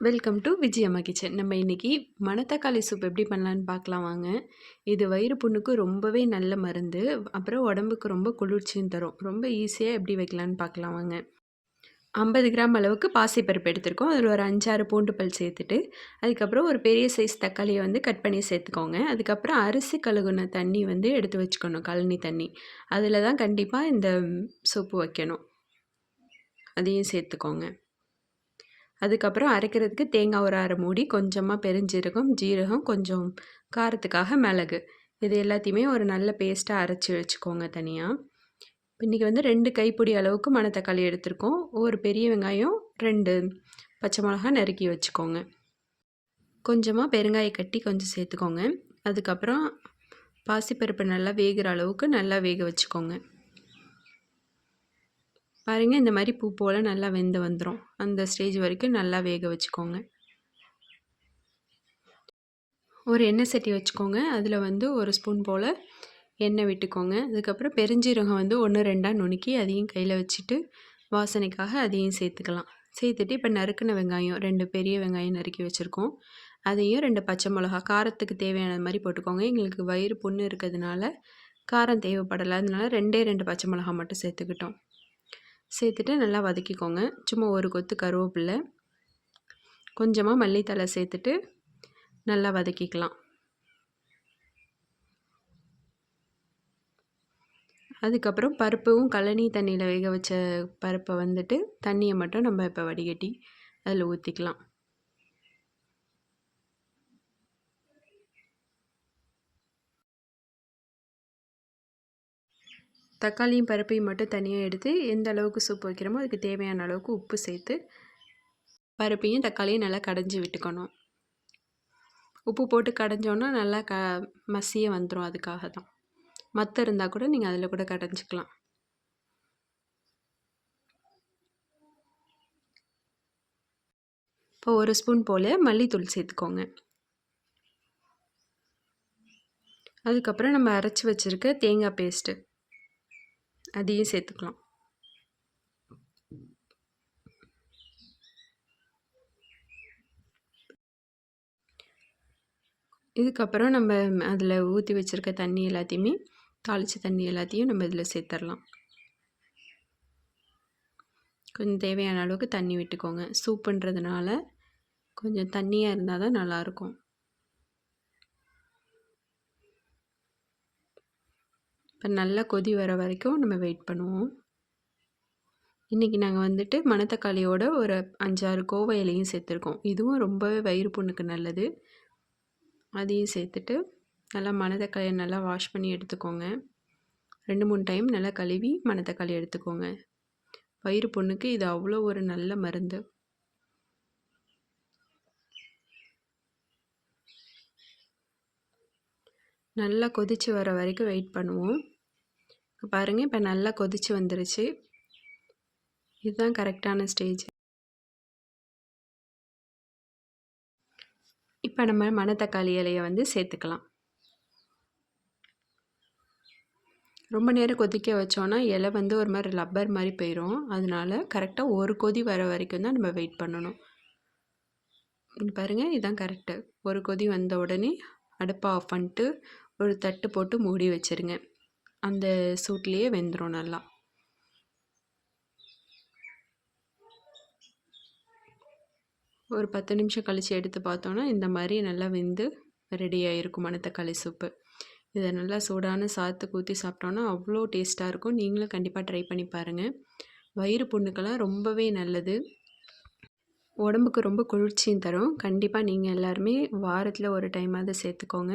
Welcome to Vijayamma kitchen நம்ம இன்றைக்கி மணத்தக்காளி சூப் எப்படி பண்ணலான்னு பார்க்கலாம் வாங்க. இது வயிறு புண்ணுக்கு ரொம்பவே நல்ல மருந்து. அப்புறம் உடம்புக்கு ரொம்ப குளிர்ச்சியும் தரும். ரொம்ப ஈஸியாக எப்படி வைக்கலான்னு பார்க்கலாம் வாங்க. ஐம்பது கிராம் அளவுக்கு பாசிப்பருப்பு எடுத்துருக்கோம். அதில் ஒரு அஞ்சாறு பூண்டு பல் சேர்த்துட்டு அதுக்கப்புறம் ஒரு பெரிய சைஸ் தக்காளியை வந்து கட் பண்ணி சேர்த்துக்கோங்க. அதுக்கப்புறம் அரிசி கழுகுன தண்ணி வந்து எடுத்து வச்சுக்கணும் கழனி தண்ணி. அதில் தான் கண்டிப்பாக இந்த சூப்பு வைக்கணும். அதையும் சேர்த்துக்கோங்க. அதுக்கப்புறம் அரைக்கிறதுக்கு தேங்காய் ஒரு அரை மூடி கொஞ்சமாக பெருஞ்சீரகம் ஜீரகம் கொஞ்சம் காரத்துக்காக மிளகு. இது எல்லாத்தையுமே ஒரு நல்ல பேஸ்ட்டாக அரைச்சி வச்சுக்கோங்க தனியாக இன்றைக்கி வந்து ரெண்டு கைப்பிடி அளவுக்கு மணத்தக்காளி எடுத்திருக்கோம். ஒரு பெரிய வெங்காயம் ரெண்டு பச்சை மிளகா நறுக்கி வச்சுக்கோங்க. கொஞ்சமாக பெருங்காய கட்டி கொஞ்சம் சேர்த்துக்கோங்க. அதுக்கப்புறம் பாசிப்பருப்பு நல்லா வேகிற அளவுக்கு நல்லா வேக வச்சுக்கோங்க. பாருங்கள் இந்த மாதிரி பூ போல் நல்லா வெந்து வந்துடும் அந்த ஸ்டேஜ் வரைக்கும் நல்லா வேக வச்சுக்கோங்க. ஒரு எண்ணெய் சட்டி வச்சுக்கோங்க. அதில் வந்து ஒரு ஸ்பூன் போல் எண்ணெய் விட்டுக்கோங்க. அதுக்கப்புறம் பெருஞ்சீரகம் வந்து ஒன்று ரெண்டாக நுணுக்கி அதையும் கையில் வச்சுட்டு வாசனைக்காக அதையும் சேர்த்துக்கலாம். சேர்த்துட்டு இப்போ நறுக்கின வெங்காயம் ரெண்டு பெரிய வெங்காயம் நறுக்கி வச்சுருக்கோம். அதையும் ரெண்டு பச்சை மிளகா காரத்துக்கு தேவையான மாதிரி போட்டுக்கோங்க. எங்களுக்கு வயிறு புண்ணு இருக்கிறதுனால காரம் தேவைப்படலை. அதனால ரெண்டே ரெண்டு பச்சை மிளகா மட்டும் சேர்த்துக்கிட்டோம். சேர்த்துட்டு நல்லா வதக்கிக்கோங்க. சும்மா ஒரு கொத்து கருவேப்பில்லை. கொஞ்சமாக மல்லித்தலை சேர்த்துட்டு நல்லா வதக்கிக்கலாம். அதுக்கப்புறம் பருப்பும் கழனி தண்ணியில் வேக வச்ச பருப்பை வந்துட்டு தண்ணியை மட்டும் நம்ம இப்போ வடிகட்டி அதில் ஊற்றிக்கலாம் தக்காளியும் பருப்பையும் மட்டும் தனியாக எடுத்து எந்த அளவுக்கு சூப் வைக்கிறோமோ அதுக்கு தேவையான அளவுக்கு உப்பு சேர்த்து பருப்பையும் தக்காளியும் நல்லா கடைஞ்சி விட்டுக்கணும். உப்பு போட்டு கடைஞ்சோன்னா நல்லா க மசிய வந்துடும் அதுக்காக தான். மற்ற இருந்தால் கூட நீங்கள் அதில் கூட கடைஞ்சிக்கலாம். இப்போ ஒரு ஸ்பூன் போல் மல்லித்தூள் சேர்த்துக்கோங்க. அதுக்கப்புறம் நம்ம அரைச்சி வச்சுருக்க தேங்காய் பேஸ்ட்டு. அதையும் சேர்த்துக்கலாம். இதுக்கப்புறம் நம்ம அதில் ஊற்றி வச்சுருக்க தண்ணி எல்லாத்தையுமே தாளித்த தண்ணி எல்லாத்தையும் நம்ம இதில் சேர்த்துடலாம் கொஞ்சம் தேவையான அளவுக்கு தண்ணி விட்டுக்கோங்க. சூப்புன்றதுனால கொஞ்சம் தண்ணியாக இருந்தால் தான் நல்லாயிருக்கும். இப்போ நல்லா கொதி வர வரைக்கும் நம்ம வெயிட் பண்ணுவோம். இன்றைக்கி நாங்கள் வந்துட்டு மணத்தக்காளியோட ஒரு அஞ்சாறு கோவை இலையும் சேர்த்துருக்கோம். இதுவும் ரொம்பவே வயிறு புண்ணுக்கு நல்லது. அதையும் சேர்த்துட்டு நல்லா மணத்தக்காளியை நல்லா வாஷ் பண்ணி எடுத்துக்கோங்க. ரெண்டு மூணு டைம் நல்லா கழுவி மணத்தக்காளி எடுத்துக்கோங்க. வயிறு புண்ணுக்கு இது அவ்வளோ ஒரு நல்ல மருந்து. நல்லா கொதித்து வர வரைக்கும் வெயிட் பண்ணுவோம். பாருங்கள் இப்போ நல்லா கொதித்து வந்துருச்சு. இதுதான் கரெக்டான ஸ்டேஜ் இப்போ நம்ம மணத்தக்காளி இலையை வந்து சேர்த்துக்கலாம். ரொம்ப நேரம் கொதிக்க வச்சோன்னா இலை வந்து ஒரு மாதிரி லப்பர் மாதிரி போயிடும் அதனால கரெக்டாக ஒரு கொதி வர வரைக்கும் தான் நம்ம வெயிட் பண்ணணும். பாருங்கள் இதுதான் கரெக்டு ஒரு கொதி வந்த உடனே அடுப்பை ஆஃப் பண்ணிட்டு ஒரு தட்டு போட்டு மூடி வச்சுருங்க. அந்த சூட்லேயே வெந்துடும் நல்லா. ஒரு பத்து நிமிஷம் கழித்து எடுத்து பார்த்தோன்னா இந்த மாதிரி நல்லா வெந்து ரெடியாக இருக்கும் மணத்தக்காளி சூப்பு இதை நல்லா சூடான சாத்து ஊற்றி சாப்பிட்டோன்னா அவ்வளோ டேஸ்ட்டாக இருக்கும். நீங்களும் கண்டிப்பாக ட்ரை பண்ணி பாருங்கள் வயிறு புண்ணுக்கெல்லாம் ரொம்பவே நல்லது. உடம்புக்கு ரொம்ப குளிர்ச்சியும் தரும். கண்டிப்பாக நீங்கள் எல்லாருமே வாரத்தில் ஒரு டைமாவது சேர்த்துக்கோங்க.